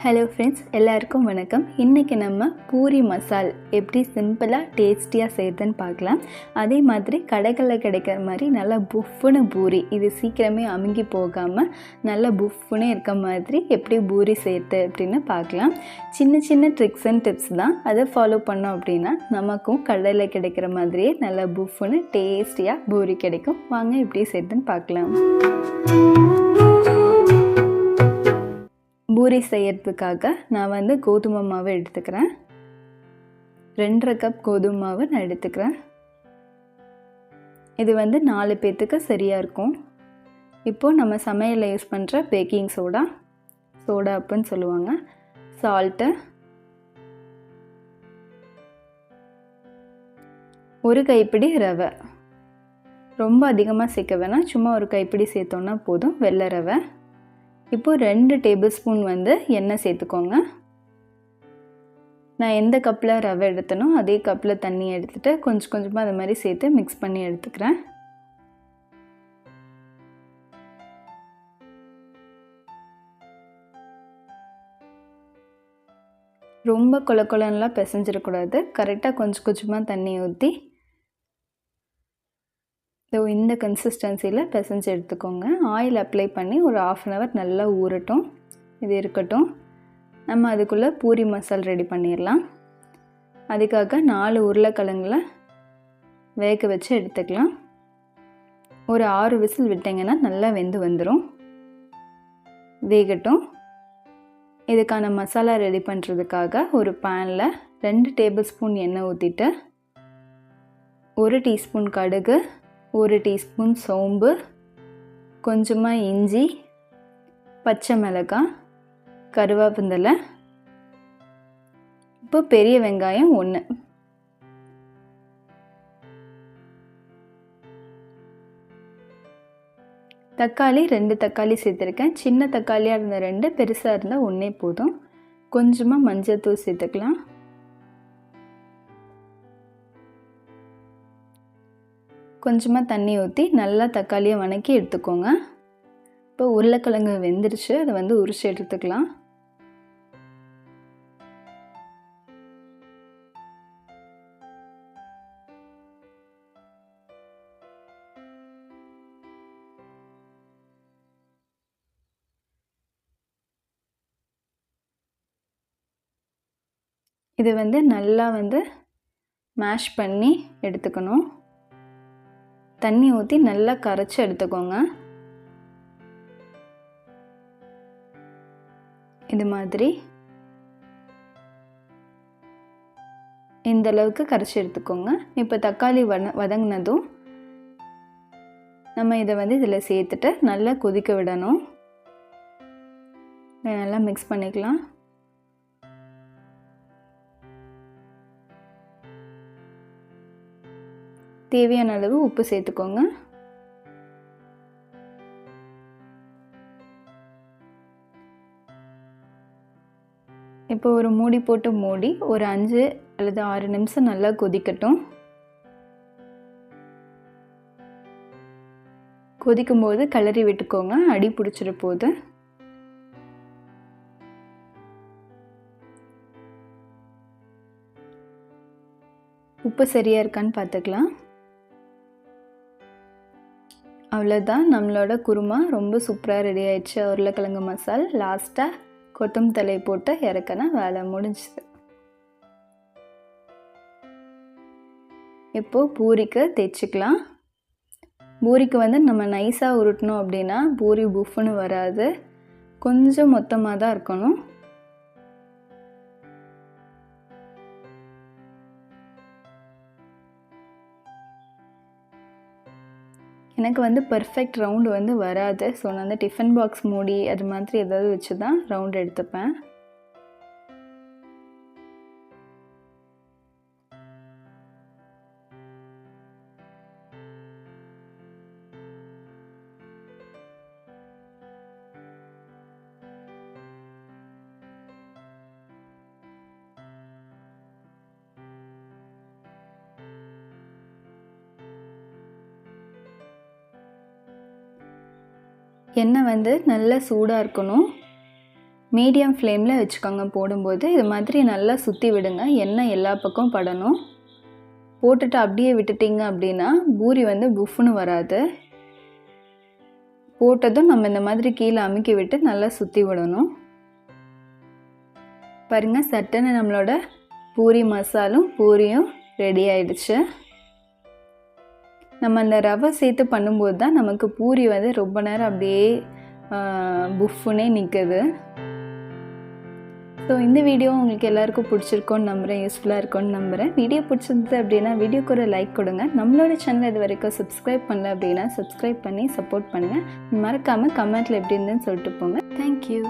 Hello friends எல்லாருக்கும் வணக்கம். இன்றைக்கி நம்ம பூரி மசால் எப்படி சிம்பிளாக டேஸ்டியாக செய்யுதுன்னு பார்க்கலாம். அதே மாதிரி கடைகளில் கிடைக்கிற மாதிரி நல்லா புஃப்னு பூரி இது சீக்கிரமே அமுங்கி போகாமல் நல்லா புஃப்னு இருக்க மாதிரி எப்படி பூரி செய்யுது அப்படின்னு பார்க்கலாம். சின்ன சின்ன ட்ரிக்ஸ் அண்ட் டிப்ஸ் தான். அதை ஃபாலோ பண்ணோம் அப்படின்னா நமக்கும் கடையில் கிடைக்கிற மாதிரியே நல்லா புஃப்னு டேஸ்டியாக பூரி கிடைக்கும். வாங்க எப்படி செய்யுதுன்னு பார்க்கலாம். பூரி செய்யறதுக்காக நான் வந்து கோதுமை மாவு எடுத்துக்கிறேன். ரெண்டரை கப் கோதுமை மாவு நான் எடுத்துக்கிறேன். இது வந்து நாலு பேர்த்துக்கு சரியாக இருக்கும். இப்போது நம்ம சமையலில் யூஸ் பண்ணுற பேக்கிங் சோடா சோடா அப்புன்னு சொல்லுவாங்க. சால்ட்டு ஒரு கைப்பிடி ரவை. ரொம்ப அதிகமாக சேர்க்க வேணாம். சும்மா ஒரு கைப்பிடி சேர்த்தோன்னா போதும். வெள்ளை ரவை. இப்போது ரெண்டு டேபிள் ஸ்பூன் வந்து எண்ணெய் சேர்த்துக்கோங்க. நான் எந்த கப்பில் ரவை எடுத்தனோ அதே கப்பில் தண்ணி எடுத்துகிட்டு கொஞ்சம் கொஞ்சமாக அது மாதிரி சேர்த்து மிக்ஸ் பண்ணி எடுத்துக்கிறேன். ரொம்ப கொல கொலன்லாம் பிசைஞ்சிடக்கூடாது. கரெக்டாக கொஞ்சம் கொஞ்சமாக தண்ணி ஊற்றி ஸோ இந்த கன்சிஸ்டன்சியில் பிசைஞ்சு எடுத்துக்கோங்க. ஆயில் அப்ளை பண்ணி ஒரு ஆஃப் அன் ஹவர் நல்லா ஊறட்டும். இது இருக்கட்டும். நம்ம அதுக்குள்ளே பூரி மசால் ரெடி பண்ணிடலாம் அதுக்காக நாலு உருளைக்கிழங்குல வேக வச்சு எடுத்துக்கலாம். ஒரு ஆறு விசில் விட்டிங்கன்னா நல்லா வெந்து வந்துடும் வேகட்டும். இதுக்கான மசாலா ரெடி பண்ணுறதுக்காக ஒரு பேனில் ரெண்டு டேபிள் ஸ்பூன் எண்ணெய் ஊற்றிட்டு ஒரு டீஸ்பூன் கடுகு ஒரு டீஸ்பூன் சோம்பு கொஞ்சமாக இஞ்சி பச்சை மிளகாய் கருவேப்பிந்தலை. இப்போ பெரிய வெங்காயம் ஒன்று தக்காளி ரெண்டு தக்காளி சேர்த்துருக்கேன். சின்ன தக்காளியாக இருந்த ரெண்டு பெருசாக இருந்தால் ஒன்றே போதும். கொஞ்சமாக மஞ்சள் தூள் சேர்த்துக்கலாம். கொஞ்சமாக தண்ணி ஊற்றி நல்லா தக்காளியை வணக்கி எடுத்துக்கோங்க. இப்போ உருளைக்கிழங்கு வெந்துருச்சு அதை வந்து உரிச்சு எடுத்துக்கலாம். இது வந்து நல்லா வந்து மேஷ் பண்ணி எடுத்துக்கணும். தண்ணி ஊற்றி நல்லா கரைச்சி எடுத்துக்கோங்க. இது மாதிரி. இந்த அளவுக்கு கரைச்சி எடுத்துக்கோங்க. இப்போ தக்காளி வத வதங்கினதும் நம்ம இதை வந்து இதில் சேர்த்துட்டு நல்லா கொதிக்க விடணும். நல்லா மிக்ஸ் பண்ணிக்கலாம். தேவையான அளவு உப்பு சேர்த்துக்கோங்க. இப்போ ஒரு மூடி போட்டு மூடி ஒரு அஞ்சு அல்லது ஆறு நிமிஷம் நல்லா கொதிக்கட்டும். கொதிக்கும் போது கிளறி விட்டுக்கோங்க அடி பிடிச்சிட போது. உப்பு சரியாக இருக்கான்னு பார்த்துக்கலாம். அவ்வளோதான் நம்மளோட குருமா ரொம்ப சூப்பராக ரெடி ஆயிடுச்சு. உருளைக்கிழங்கு மசால் லாஸ்ட்டாக கொத்தம் தலை போட்டு இறக்கினா வேலை முடிஞ்சுது. இப்போது பூரிக்கு தேய்ச்சிக்கலாம். பூரிக்கு வந்து நம்ம நைஸாக உருட்டணும் அப்படின்னா பூரி புஃப்னு வராது. கொஞ்சம் மொத்தமாக தான் இருக்கணும். எனக்கு வந்து பர்ஃபெக்ட் ரவுண்டு வந்து வராது. ஸோ நான் வந்து டிஃபன் பாக்ஸ் மூடி அது மாதிரி ஏதாவது வச்சு தான் ரவுண்ட் எடுத்துப்பேன். எண்ணெய் வந்து நல்லா சூடாக இருக்கணும். மீடியம் ஃப்ளேமில் வச்சுக்கோங்க. போடும்போது இது மாதிரி நல்லா சுற்றி விடுங்க. எண்ணெய் எல்லா பக்கம் படணும். போட்டுட்டு அப்படியே விட்டுட்டிங்க அப்படின்னா பூரி வந்து புஃப்னு வராது. போட்டதும் நம்ம இந்த மாதிரி கீழே அமுக்கி விட்டு நல்லா சுற்றி விடணும். பாருங்கள் சட்டனை நம்மளோட பூரி மசாலும் பூரியும் ரெடி ஆயிடுச்சு. நம்ம அந்த ரவை சேர்த்து பண்ணும்போது தான் நமக்கு பூரி வந்து ரொம்ப நேரம் அப்படியே புஃப்புனே நிற்குது ஸோ இந்த வீடியோ உங்களுக்கு எல்லாருக்கும் பிடிச்சிருக்கோன்னு நம்புகிறேன் யூஸ்ஃபுல்லாக இருக்கும்னு நம்புகிறேன் வீடியோ பிடிச்சிருந்தது அப்படின்னா வீடியோக்கு ஒரு லைக் கொடுங்க. நம்மளோட சேனல் இது வரைக்கும் சப்ஸ்கிரைப் பண்ணல அப்படின்னா சப்ஸ்கிரைப் பண்ணி சப்போர்ட் பண்ணுங்கள் மறக்காமல் கமெண்ட்டில் எப்படி இருந்துன்னு சொல்லிட்டு போங்க. தேங்க்யூ